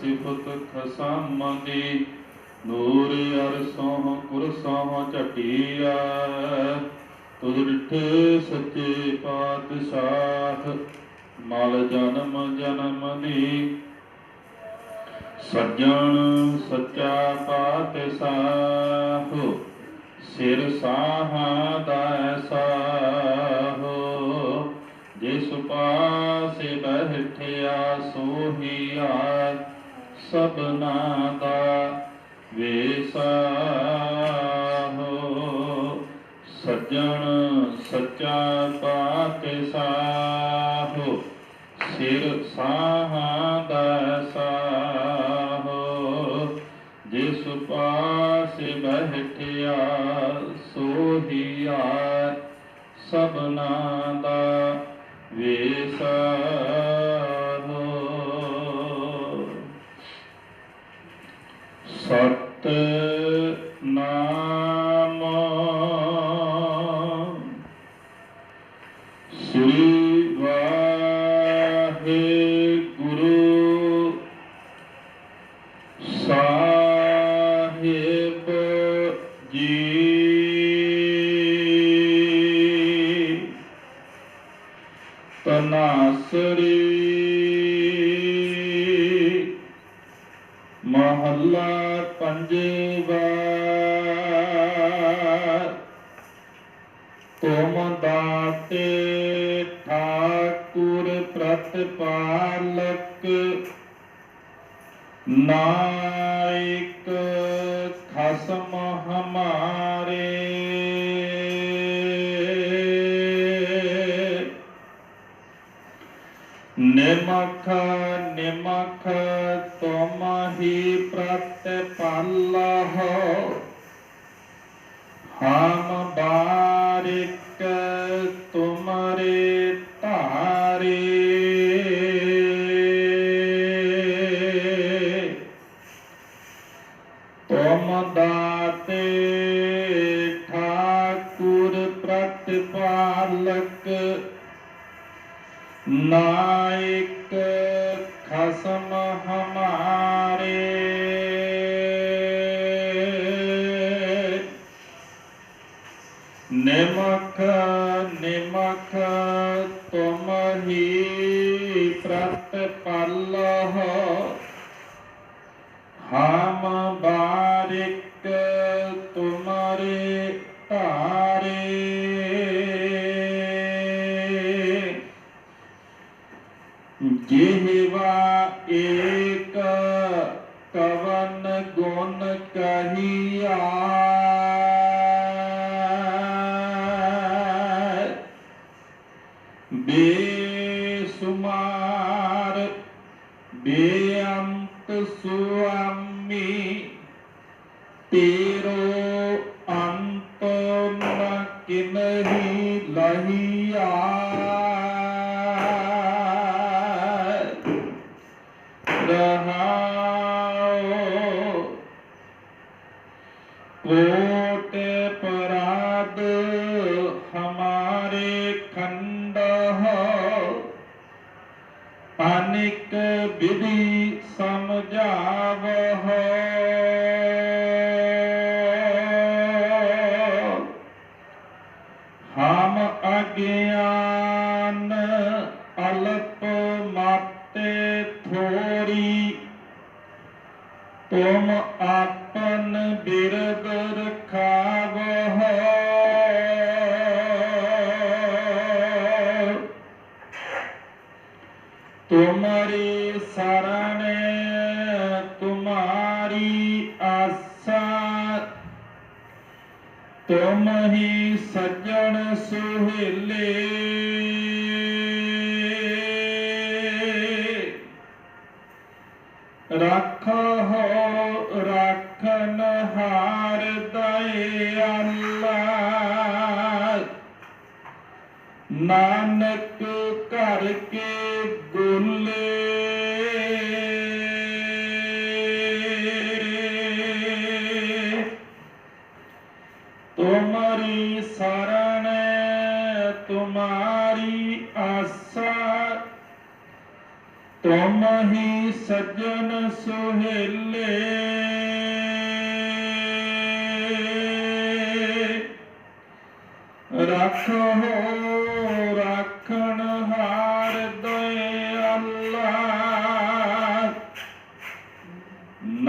ਸਿਫਤ ਖਸਮ ਦੀ ਨੂਰ ਅਰਸੋਂ ਕੁਰਸੋਂ ਝਟੀਆ ਤੁਧ ਡਿਠੇ ਸੱਚੇ ਪਾਤਸ਼ਾਹ, ਮਲ ਜਨਮ ਜਨਮ ਦੀ ਸੱਜਣ ਸੱਚਾ ਪਾਤਸ਼ਾਹ, ਸਿਰ ਸਾਹਾ ਦਾ ਸਾਹੋ। ਜਿਸ ਪਾਸੇ ਬਹਿਠਿਆ ਸੋਹੀਆ ਸਭਨਾ ਦਾ ਵੇਸਾਹੋ ਸੱਜਣ ਸੱਚਾ ਪਾਤਸ਼ਾਹ, ਸਿਰ ਸਾਹਾ ਦਾ ਸਾਹੋ, ਜਿਸ ਪਾਸੇ ਬਹਿਠਿਆ ਸੋਹੀਆ ਸਭਨਾ ਦਾ ਵੇਸਾਹੋ ਸਤ ਨਾਮ ਸ੍ਰੀ ਵਾਹਿਗੁਰੂ ਸਾਹਿਬ ਜੀ। ਤਨਾਸਰੀ ਮਹੱਲਾ ਪੰਜਵਾ ਤੁਮ ਦਾਤੇ ਠਾਕੁਰ ਪ੍ਰਤਪਾਲਕ ਨਾਇਕ ਖਸਮ ਹਮਾਰੇ ਨਿਮਖ ਨਿਮਖ ਤੁਮ ਹੀ ਪ੍ਰਤਪਾਲਾ ਹਮ ਬਾਰਿਕ ਤੁਮਰੇ ਧਾਰੇ। ਤੁਮ ਦਾਤੇ ਠਾਕੁਰ ਪ੍ਰਤਪਾਲਕ ਨਾਇਕ ਖਸਮ ਹਮਾਰੇ। ਨਿਮਖ ਨਿਮਖ ਤੁਮ ਹੀ ਪ੍ਰਤਪਾਲ ਹੋ ਹਮ ਬਾਰਿਕ ਜਿਹਵਾ ਏਕ ਕਵਨ ਗੁਣ ਕਹੀਆ। ਬੇਸੁਮਾਰ ਬੇਅੰਤ ਸੁਆਮੀ ਤੇਰੋ ਅੰਤ ਨ ਕਿਨਹੀ ਲਹੀਆ ਰਹਾਉ ਕੋਟ ਪਰਾਦ ਹਮਾਰੇ ਖੰਡ ਹੋ ਅਨਿਕ ਵਿਧੀ ਸਮਝਾਵ ਹੋ ਤੁਮ ਆਪਨ ਬਿਰਦ ਰਖਾਵ। ਤੁਮਰੀ ਸਰਣ ਤੁਮਾਰੀ ਆਸਾ। ਤੁਮ ਹੀ ਸੱਜਣ ਸੁਹੇਲੇ। ਰੱਖ ਨਾਨਕ ਘਰ ਕੇ ਗੁਲੇ ਤੁਮਰੀ ਸਰਣ ਤੁਮਾਰੀ ਆਸਾ ਤੁਮ ਹੀ ਸ ਸਜਣ ਸੁਹੇਲੇ ਰੱਖੋ